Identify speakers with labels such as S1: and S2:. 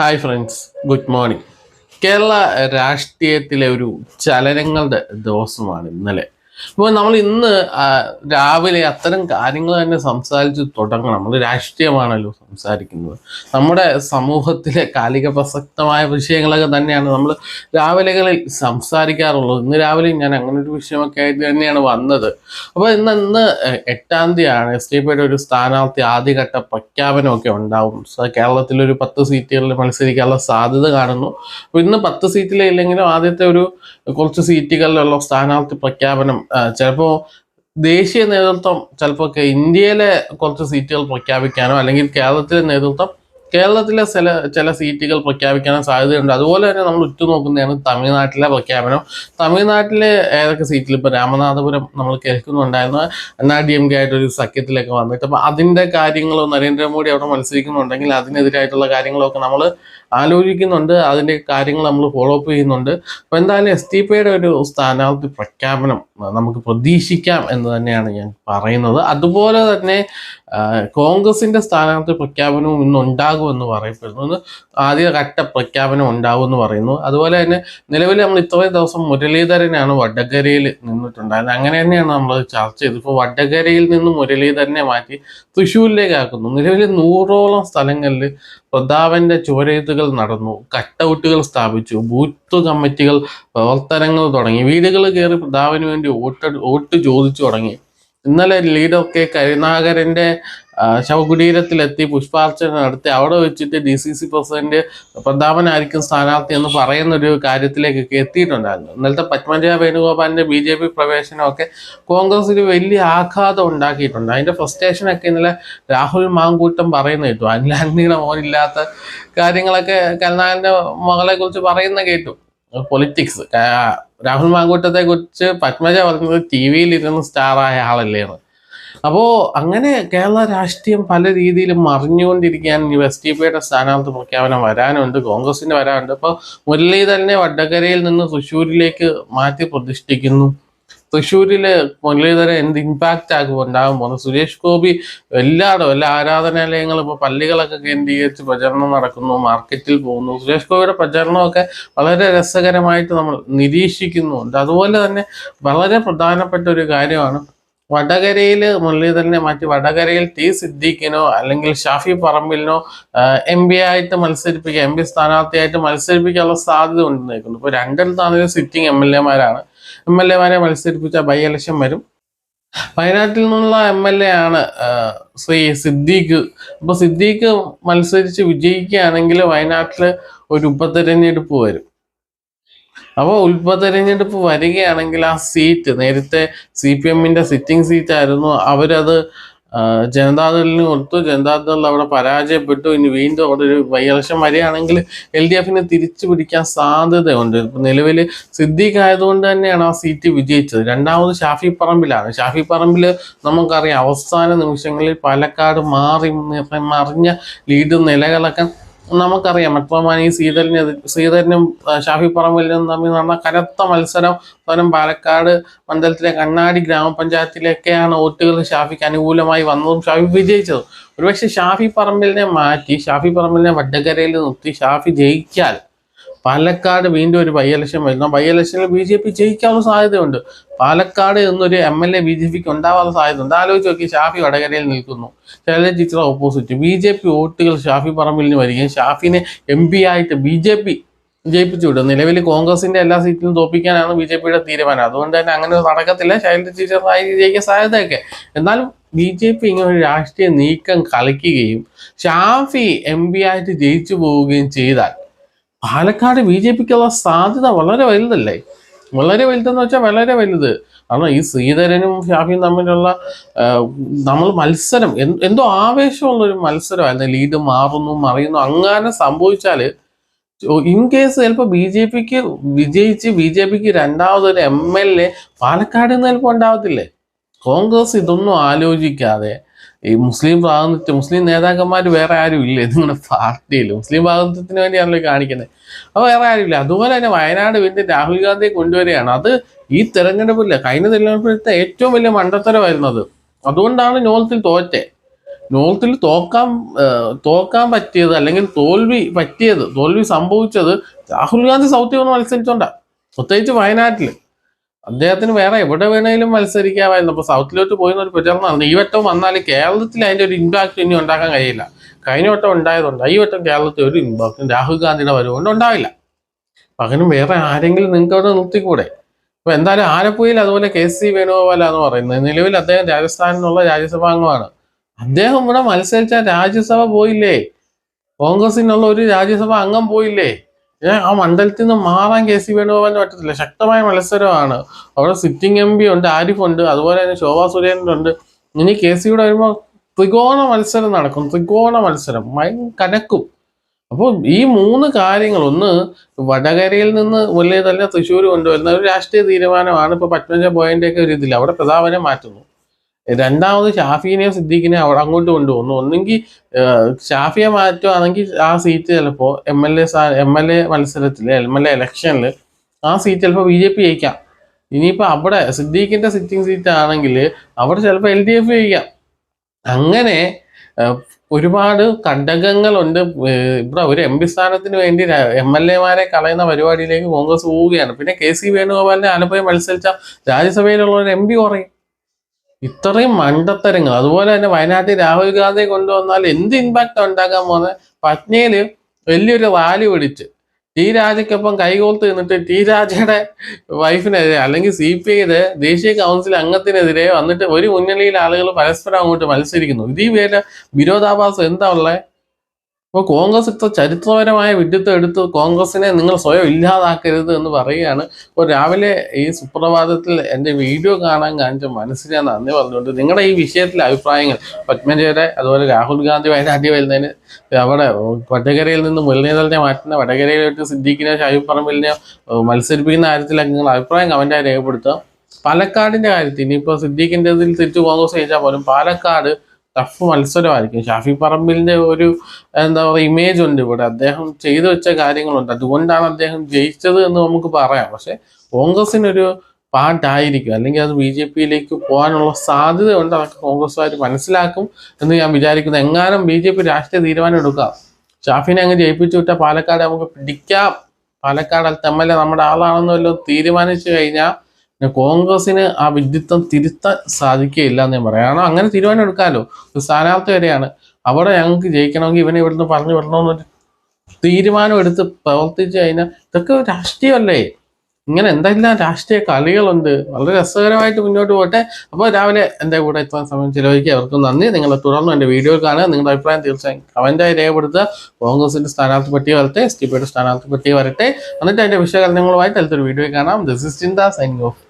S1: Hi friends good morning Kerala രാഷ്ട്രീയത്തിലെ ഒരു ചലനങ്ങളുടെ ദിവസമാണ് ഇന്നലെ. അപ്പോൾ നമ്മൾ ഇന്ന് രാവിലെ അത്തരം കാര്യങ്ങൾ തന്നെ സംസാരിച്ച് തുടങ്ങണം. നമ്മൾ രാഷ്ട്രീയമാണല്ലോ സംസാരിക്കുന്നത്. നമ്മുടെ സമൂഹത്തിലെ കാലിക പ്രസക്തമായ വിഷയങ്ങളൊക്കെ തന്നെയാണ് നമ്മൾ രാവിലെകളിൽ സംസാരിക്കാറുള്ളത്. ഇന്ന് രാവിലെ ഞാൻ അങ്ങനെ ഒരു വിഷയമൊക്കെ ആയിട്ട് തന്നെയാണ് വന്നത്. അപ്പോൾ ഇന്ന് ഇന്ന് എട്ടാം തീയതിയാണ് എസ് ഡി പിയുടെ ഒരു സ്ഥാനാർത്ഥി ആദ്യഘട്ട പ്രഖ്യാപനമൊക്കെ ഉണ്ടാവും. കേരളത്തിലൊരു പത്ത് സീറ്റുകളിൽ മത്സരിക്കാനുള്ള സാധ്യത കാണുന്നു. അപ്പോൾ ഇന്ന് പത്ത് സീറ്റിലില്ലെങ്കിലും ആദ്യത്തെ ഒരു കുറച്ച് സീറ്റുകളിലുള്ള സ്ഥാനാർത്ഥി പ്രഖ്യാപനം ചിലപ്പോൾ ദേശീയ നേതൃത്വം ചിലപ്പോൾ ഇന്ത്യയിലെ കുറച്ച് സീറ്റുകൾ പ്രഖ്യാപിക്കാനോ അല്ലെങ്കിൽ കേരളത്തിലെ നേതൃത്വം കേരളത്തിലെ ചില ചില സീറ്റുകൾ പ്രഖ്യാപിക്കാനോ സാധ്യതയുണ്ട്. അതുപോലെ തന്നെ നമ്മൾ ഉറ്റുനോക്കുന്നതാണ് തമിഴ്നാട്ടിലെ പ്രഖ്യാപനം. തമിഴ്നാട്ടിലെ ഏതൊക്കെ സീറ്റിൽ ഇപ്പോൾ രാമനാഥപുരം നമ്മൾ കേൾക്കുന്നുണ്ടായിരുന്നു. എന്നാ ഡി എം കെ ആയിട്ടൊരു സഖ്യത്തിലൊക്കെ വന്നിട്ട്. അപ്പോൾ അതിന്റെ കാര്യങ്ങളോ നരേന്ദ്രമോദി അവിടെ മത്സരിക്കുന്നുണ്ടെങ്കിൽ അതിനെതിരായിട്ടുള്ള കാര്യങ്ങളൊക്കെ നമ്മൾ ആലോചിക്കുന്നുണ്ട് അതിന്റെ കാര്യങ്ങൾ നമ്മൾ ഫോളോ അപ്പ് ചെയ്യുന്നുണ്ട്. അപ്പോൾ എന്തായാലും എസ് ടി പിയുടെ ഒരു സ്ഥാനാർത്ഥി പ്രഖ്യാപനം നമുക്ക് പ്രതീക്ഷിക്കാം എന്ന് തന്നെയാണ് ഞാൻ പറയുന്നത്. അതുപോലെ തന്നെ കോൺഗ്രസിന്റെ സ്ഥാനാർത്ഥി പ്രഖ്യാപനവും ഇന്ന് ഉണ്ടാകുമെന്ന് പറയപ്പെടുന്നു. ഇന്ന് ആദ്യ ഘട്ട പ്രഖ്യാപനം ഉണ്ടാകുമെന്ന് പറയുന്നു. അതുപോലെ തന്നെ നിലവിൽ നമ്മൾ ഇത്രയും ദിവസം മുരളീധരനാണ് വടകരയിൽ നിന്നിട്ടുണ്ടായിരുന്നത്. അങ്ങനെ തന്നെയാണ് നമ്മൾ ചർച്ച ചെയ്തത്. ഇപ്പോൾ വടകരയിൽ നിന്ന് മുരളീധരനെ മാറ്റി തൃശ്ശൂരിലേക്ക് ആക്കുന്നു. നിലവിൽ നൂറോളം സ്ഥലങ്ങളിൽ പ്രതാപന്റെ ചുവരെഴുത്തുകൾ നടന്നു കട്ടൗട്ടുകൾ സ്ഥാപിച്ചു ബൂത്ത് കമ്മിറ്റികൾ പ്രവർത്തനങ്ങൾ തുടങ്ങി വീടുകൾ കയറി പ്രതാപന് വേണ്ടി വോട്ട് വോട്ട് ചോദിച്ചു തുടങ്ങി. ഇന്നലെ ലീഡർ കെ കരുണാകരന്റെ ശവകുടീരത്തിലെത്തി പുഷ്പാർച്ചന നടത്തി അവിടെ വെച്ചിട്ട് ഡി സി സി പ്രസിഡന്റ് പ്രതാപനായിരിക്കും സ്ഥാനാർത്ഥി എന്ന് പറയുന്ന ഒരു കാര്യത്തിലേക്കൊക്കെ എത്തിയിട്ടുണ്ടായിരുന്നു. ഇന്നലത്തെ പത്മജ വേണുഗോപാലിന്റെ ബി ജെ പി പ്രവേശനമൊക്കെ കോൺഗ്രസിന് വലിയ ആഘാതം ഉണ്ടാക്കിയിട്ടുണ്ട്. അതിന്റെ ഫ്രസ്ട്രേഷനൊക്കെ ഇന്നലെ രാഹുൽ മാങ്കൂട്ടം പറയുന്ന കേട്ടു. അനിൽ ആന്റണിയുടെ മോനില്ലാത്ത കാര്യങ്ങളൊക്കെ കരുണാകരന്റെ മകളെ കുറിച്ച് പറയുന്ന കേട്ടു. പൊളിറ്റിക്സ് രാഹുൽ മാങ്കൂട്ടത്തെ കുറിച്ച് പത്മജ പറഞ്ഞത് ടി വിയിൽ ഇരുന്ന് സ്റ്റാറായ ആളല്ലേ അപ്പോൾ അങ്ങനെ കേരള രാഷ്ട്രീയം പല രീതിയിലും മറിഞ്ഞുകൊണ്ടിരിക്കാൻ എസ് ടി പിയുടെ സ്ഥാനാർത്ഥി പ്രഖ്യാപനം വരാനുണ്ട് കോൺഗ്രസിന്റെ വരാനുണ്ട്. അപ്പോൾ മുരളീധരനെ വടകരയിൽ നിന്ന് തൃശ്ശൂരിലേക്ക് മാറ്റി പ്രതിഷ്ഠിക്കുന്നു. തൃശ്ശൂരിൽ മുരളീധരൻ എന്ത് ഇമ്പാക്റ്റ് ആകും ഉണ്ടാകും പോകുന്നത് സുരേഷ് ഗോപി എല്ലായിടും എല്ലാ ആരാധനാലയങ്ങളും ഇപ്പോൾ പള്ളികളൊക്കെ കേന്ദ്രീകരിച്ച് പ്രചരണം നടക്കുന്നു മാർക്കറ്റിൽ പോകുന്നു. സുരേഷ് ഗോപിയുടെ പ്രചരണമൊക്കെ വളരെ രസകരമായിട്ട് നമ്മൾ നിരീക്ഷിക്കുന്നുണ്ട്. അതുപോലെ തന്നെ വളരെ പ്രധാനപ്പെട്ട ഒരു കാര്യമാണ് വടകരയിൽ മുരളീധരനെ മാറ്റി വടകരയിൽ ടി സിദ്ദീഖിനോ അല്ലെങ്കിൽ ഷാഫി പറമ്പിലിനോ എം പി ആയിട്ട് മത്സരിപ്പിക്കുക എം പി സ്ഥാനാർത്ഥിയായിട്ട് മത്സരിപ്പിക്കാനുള്ള സാധ്യത ഉണ്ട് നിൽക്കുന്നു ഇപ്പോൾ രണ്ടിടത്താണെങ്കിലും സിറ്റിംഗ് എം എൽ എമാരാണ് എം എൽ എമാരെ മത്സരിപ്പിച്ച ബൈ ഇലക്ഷൻ വരും. വയനാട്ടിൽ നിന്നുള്ള എം എൽ എ ആണ് ശ്രീ സിദ്ദീഖ്. അപ്പോൾ സിദ്ദീഖ് മത്സരിച്ച് വിജയിക്കുകയാണെങ്കിൽ വയനാട്ടിൽ ഒരു ഉപതെരഞ്ഞെടുപ്പ് വരും. അപ്പോൾ ഉപതെരഞ്ഞെടുപ്പ് വരികയാണെങ്കിൽ ആ സീറ്റ് നേരത്തെ സി പി എമ്മിന്റെ സിറ്റിംഗ് സീറ്റ് ആയിരുന്നു. അവരത് ജനതാദളിന് കൊടുത്തു. ജനതാദൾ അവിടെ പരാജയപ്പെട്ടു. ഇനി വീണ്ടും അവിടെ ഒരു ബൈ ഇലക്ഷൻ വരികയാണെങ്കിൽ എൽ ഡി എഫിനെ തിരിച്ചു പിടിക്കാൻ സാധ്യതയുണ്ട്. ഇപ്പൊ നിലവിൽ സിദ്ദീഖ് ആയതുകൊണ്ട് തന്നെയാണ് ആ സീറ്റ് വിജയിച്ചത്. രണ്ടാമത് ഷാഫി പറമ്പിലാണ്. ഷാഫി പറമ്പിൽ നമുക്കറിയാം അവസാന നിമിഷങ്ങളിൽ പാലക്കാട് മാറി മറിഞ്ഞ ലീഡ് നിലകളൊക്കെ നമുക്കറിയാം മെട്രോമാനി ശ്രീധരനും ആ, ഷാഫി പറമ്പിലും തമ്മിൽ നടന്ന കനത്ത മത്സരം. പകരം പാലക്കാട് മണ്ഡലത്തിലെ കണ്ണാടി ഗ്രാമപഞ്ചായത്തിലേക്കാണ് വോട്ടുകൾ ഷാഫിക്ക് അനുകൂലമായി വന്നതും ഷാഫി വിജയിച്ചതും. ഒരുപക്ഷെ ഷാഫി പറമ്പിലിനെ മാറ്റി ഷാഫി പറമ്പിലിനെ വഡ്ഡക്കരയിൽ നിർത്തി ഷാഫി ജയിച്ചാൽ പാലക്കാട് വീണ്ടും ഒരു ബൈ ഇലക്ഷൻ വരുന്നു. ബൈ ഇലക്ഷനിൽ ബി ജെ പി ജയിക്കാനുള്ള സാധ്യതയുണ്ട്. പാലക്കാട് എന്നൊരു M L A B J പിക്ക് ഉണ്ടാവാനുള്ള സാധ്യതയുണ്ട്. ആലോചിച്ച് നോക്കി ഷാഫി വടകരയിൽ നിൽക്കുന്നു. Shailaja teacher opposite B J P വോട്ടുകൾ ഷാഫി പറമ്പിലിന് വരികയും ഷാഫിനെ എം പി ആയിട്ട് ബി ജെ പി ജയിപ്പിച്ചു വിടും. നിലവിൽ കോൺഗ്രസിന്റെ എല്ലാ സീറ്റിലും തോപ്പിക്കാനാണ് ബി ജെ പിയുടെ തീരുമാനം. അതുകൊണ്ട് തന്നെ അങ്ങനെ നടക്കത്തില്ല. ശൈലജ ടീച്ചർ ആയി ജയിക്കാൻ സാധ്യതയൊക്കെ. എന്നാലും ബി ജെ പി ഇങ്ങനെ ഒരു രാഷ്ട്രീയ നീക്കം കളിക്കുകയും ഷാഫി എം പി ആയിട്ട് ജയിച്ചു പോവുകയും ചെയ്താൽ പാലക്കാട് ബി ജെ പിക്കുള്ള സാധ്യത വളരെ വലുതല്ലേ? വളരെ വലുതെന്ന് വെച്ചാൽ വളരെ വലുത്. കാരണം ഈ ശ്രീധരനും ഷാഫിയും തമ്മിലുള്ള നമ്മൾ മത്സരം എന്തോ ആവേശമുള്ളൊരു മത്സരമായിരുന്നു. ലീഡ് മാറുന്നു മറിയുന്നു അങ്ങനെ സംഭവിച്ചാൽ ഇൻ കേസ് ചിലപ്പോൾ ബി ജെ പിക്ക് വിജയിച്ച് ബി ജെ പിക്ക് രണ്ടാമതൊരു എം എൽ എ പാലക്കാട് നിന്ന് ചിലപ്പോൾ ഉണ്ടാവത്തില്ലേ? കോൺഗ്രസ് ഇതൊന്നും ആലോചിക്കാതെ ഈ മുസ്ലിം പ്രാതിനിധ്യം മുസ്ലിം നേതാക്കന്മാർ വേറെ ആരും ഇല്ലേ. നിങ്ങളുടെ പാർട്ടിയിൽ മുസ്ലിം പ്രാതിനിധ്യത്തിന് വേണ്ടിയാണല്ലോ കാണിക്കുന്നത് അപ്പോൾ വേറെ ആരും ഇല്ല. അതുപോലെ തന്നെ വയനാട് വീണ്ടും രാഹുൽ ഗാന്ധിയെ കൊണ്ടുവരികയാണ്. അത് ഈ തെരഞ്ഞെടുപ്പില്ല കഴിഞ്ഞ തെരഞ്ഞെടുപ്പിലത്തെ ഏറ്റവും വലിയ മണ്ടത്തരമായിരുന്നത്. അതുകൊണ്ടാണ് നോർത്തിൽ തോറ്റേ. നോർത്തിൽ തോക്കാൻ തോക്കാൻ പറ്റിയത് അല്ലെങ്കിൽ തോൽവി പറ്റിയത് തോൽവി സംഭവിച്ചത് രാഹുൽ ഗാന്ധി സൗത്തിൽ വന്ന് മത്സരിച്ചോണ്ടാ പ്രത്യേകിച്ച് വയനാട്ടിൽ അദ്ദേഹത്തിന് വേറെ എവിടെ വേണേലും മത്സരിക്കാമായിരുന്നു. അപ്പൊ സൗത്തിലോട്ട് പോയി ഒരു പ്രചരണമാണ് ഈ വട്ടം വന്നാൽ കേരളത്തിൽ അതിന്റെ ഒരു ഇമ്പാക്ട് ഇനി ഉണ്ടാക്കാൻ കഴിയില്ല. കഴിഞ്ഞ വട്ടം ഉണ്ടായതുകൊണ്ട് ഈ വട്ടം കേരളത്തിൽ ഒരു ഇമ്പാക്റ്റും രാഹുൽ ഗാന്ധിയുടെ വരവുകൊണ്ട് ഉണ്ടാവില്ല. പകരം വേറെ ആരെങ്കിലും നിങ്ങൾക്ക് അവിടെ നിർത്തിക്കൂടെ? അപ്പൊ എന്തായാലും ആലപ്പുഴയിൽ അതുപോലെ കെ സി വേണുഗോപാല എന്ന് പറയുന്നത്. നിലവിൽ അദ്ദേഹം രാജസ്ഥാനിലുള്ള രാജ്യസഭാംഗമാണ് അദ്ദേഹം ഇവിടെ മത്സരിച്ച രാജ്യസഭ പോയില്ലേ? കോൺഗ്രസിനുള്ള ഒരു രാജ്യസഭ അംഗം പോയില്ലേ? ആ മണ്ഡലത്തിൽ നിന്ന് മാറാൻ കെ സി വേണുഗോപാലിന് പറ്റത്തില്ല. ശക്തമായ മത്സരമാണ്. അവിടെ സിറ്റിംഗ് എം പി ഉണ്ട് ആരിഫ് ഉണ്ട് അതുപോലെ തന്നെ ശോഭാ സുരേന്ദ്രൻ ഉണ്ട്. ഇനി കെ സിയുടെ വരുമ്പോൾ ത്രികോണ മത്സരം നടക്കും. ത്രികോണ മത്സരം. കനക്കും. അപ്പോൾ ഈ മൂന്ന് കാര്യങ്ങൾ ഒന്ന് വടകരയിൽ നിന്ന് വലിയ തന്നെ തൃശ്ശൂർ കൊണ്ടുവരുന്ന ഒരു രാഷ്ട്രീയ തീരുമാനമാണ്. ഇപ്പൊ പത്മജ പോയിന്റ് ഒക്കെ ഒരു ഇതില്ല അവിടെ പ്രതാപനെ മാറ്റുന്നു. രണ്ടാമത് ഷാഫിനെയും സിദ്ദീഖിനെയും അവിടെ അങ്ങോട്ട് കൊണ്ടുപോകുന്നു ഒന്നെങ്കിൽ ഷാഫിയെ മാറ്റുവാണെങ്കിൽ ആ സീറ്റ് ചിലപ്പോൾ M L A M L A മത്സരത്തിൽ എം എൽ എ ഇലക്ഷനിൽ ആ സീറ്റ് ചിലപ്പോൾ ബി ജെ പി ജയിക്കാം. ഇനിയിപ്പോൾ അവിടെ സിദ്ദീഖിന്റെ സിറ്റിംഗ് സീറ്റ് ആണെങ്കിൽ അവിടെ ചിലപ്പോൾ എൽ ഡി എഫ് ജയിക്കാം. അങ്ങനെ ഒരുപാട് കണ്ടകങ്ങളുണ്ട്. ഇവിടെ ഒരു എം പി സ്ഥാനത്തിന് വേണ്ടി എം എൽ എമാരെ കളയുന്ന പരിപാടിയിലേക്ക് കോൺഗ്രസ് പോവുകയാണ്. പിന്നെ കെ സി വേണുഗോപാലിനെ ആലപ്പുഴ മത്സരിച്ച രാജ്യസഭയിലുള്ള ഒരു എം പി കുറയും. ഇത്രയും മണ്ടത്തരങ്ങൾ. അതുപോലെ തന്നെ വയനാട്ടിൽ രാഹുൽ ഗാന്ധിയെ കൊണ്ടുവന്നാൽ എന്ത് ഇമ്പാക്റ്റ് ഉണ്ടാക്കാൻ പോകുന്നത്? പത്നിയിൽ വലിയൊരു റാലി പിടിച്ച് ടി രാജയ്ക്കൊപ്പം കൈകോർത്ത് നിന്നിട്ട് ടി രാജയുടെ വൈഫിനെതിരെ അല്ലെങ്കിൽ സി പി ഐയുടെ ദേശീയ കൗൺസിൽ അംഗത്തിനെതിരെ വന്നിട്ട് ഒരു മുന്നണിയിലെ ആളുകൾ പരസ്പരം അങ്ങോട്ട് മത്സരിക്കുന്നു. ഇതീ പേര് വിരോധാഭാസം എന്താ ഉള്ളത് ഇപ്പോൾ കോൺഗ്രസ് ഇത്ര ചരിത്രപരമായ വിഡ്ഢിത്തം എടുത്ത് കോൺഗ്രസിനെ നിങ്ങൾ സ്വയം ഇല്ലാതാക്കരുത് എന്ന് പറയുകയാണ്. ഇപ്പോൾ രാവിലെ ഈ സുപ്രഭാതത്തിൽ എന്റെ വീഡിയോ കാണാൻ കാണിച്ച മനസ്സിന് ഞാൻ നന്ദി പറഞ്ഞുകൊണ്ട് നിങ്ങളുടെ ഈ വിഷയത്തിലെ അഭിപ്രായങ്ങൾ പത്മജയുടെ അതുപോലെ രാഹുൽ ഗാന്ധി വയനാട്ടിൽ വരുന്നതിന് അവിടെ വടകരയിൽ നിന്ന് മുരളീധരനെ മാറ്റുന്ന വടകരയിലോട്ട് സിദ്ദീഖിനെ ഷാഹിബ് പറമ്പിലിനെ മത്സരിപ്പിക്കുന്ന കാര്യത്തിലൊക്കെ നിങ്ങൾ അഭിപ്രായം കമന്റായി രേഖപ്പെടുത്തുക പാലക്കാടിന്റെ കാര്യത്തിൽ ഇനിയിപ്പോൾ സിദ്ദീഖിന്റെ ഇതിൽ തിരിച്ച് കോൺഗ്രസ് ജയിച്ചാൽ പോലും പാലക്കാട് ടഫ് മത്സരമായിരിക്കും. ഷാഫി പറമ്പിലിന്റെ ഒരു എന്താ പറയുക ഇമേജ് ഉണ്ട് ഇവിടെ. അദ്ദേഹം ചെയ്തു വെച്ച കാര്യങ്ങളുണ്ട്. അതുകൊണ്ടാണ് അദ്ദേഹം ജയിച്ചത് എന്ന് നമുക്ക് പറയാം. പക്ഷെ കോൺഗ്രസിനൊരു പാട്ടായിരിക്കും. അല്ലെങ്കിൽ അത് ബി ജെ പിയിലേക്ക് പോകാനുള്ള സാധ്യതയുണ്ട്. അതൊക്കെ കോൺഗ്രസ്സുകാർ മനസ്സിലാക്കും എന്ന് ഞാൻ വിചാരിക്കുന്നു. എങ്ങാനും ബി ജെ പി രാഷ്ട്രീയ തീരുമാനം എടുക്കാം. ഷാഫിനെ അങ്ങ് ജയിപ്പിച്ചു വിട്ടാൽ പാലക്കാട് നമുക്ക് പിടിക്കാം. പാലക്കാട് എ നമ്മുടെ ആളാണെന്നല്ലോ തീരുമാനിച്ചു കഴിഞ്ഞാൽ കോൺഗ്രസിന് ആ വിഡിത്തം തിരുത്താൻ സാധിക്കുകയില്ല എന്ന് ഞാൻ പറയാം. കാരണം അങ്ങനെ തീരുമാനം എടുക്കാമല്ലോ സ്ഥാനാർത്ഥി വരെയാണ്. അവിടെ ഞങ്ങൾക്ക് ജയിക്കണമെങ്കിൽ ഇവനെ ഇവിടുന്ന് പറഞ്ഞു വിടണമെന്നൊരു തീരുമാനം എടുത്ത് പ്രവർത്തിച്ചു കഴിഞ്ഞാൽ ഇതൊക്കെ രാഷ്ട്രീയമല്ലേ? ഇങ്ങനെ എന്തെല്ലാം രാഷ്ട്രീയ കളികളുണ്ട്? വളരെ രസകരമായിട്ട് മുന്നോട്ട് പോട്ടെ. അപ്പോൾ രാവിലെ എന്റെ കൂടെ ഇത്ര സമയം ചിലവഴിക്കുക. അവർക്കും നന്ദി. നിങ്ങൾ തുടർന്ന് എന്റെ വീഡിയോ കാണുക. നിങ്ങളുടെ അഭിപ്രായം തീർച്ചയായും കമന്റായി രേഖപ്പെടുത്തുക. കോൺഗ്രസിന്റെ സ്ഥാനാർത്ഥി പട്ടിക വരട്ടെ. എസ് ടി പിയുടെ സ്ഥാനാർത്ഥി പട്ടിക വരട്ടെ. എന്നിട്ട് അതിന്റെ വിശകലനങ്ങളുമായിട്ട് അടുത്തൊരു വീഡിയോ കാണാം. This is Chintha signing off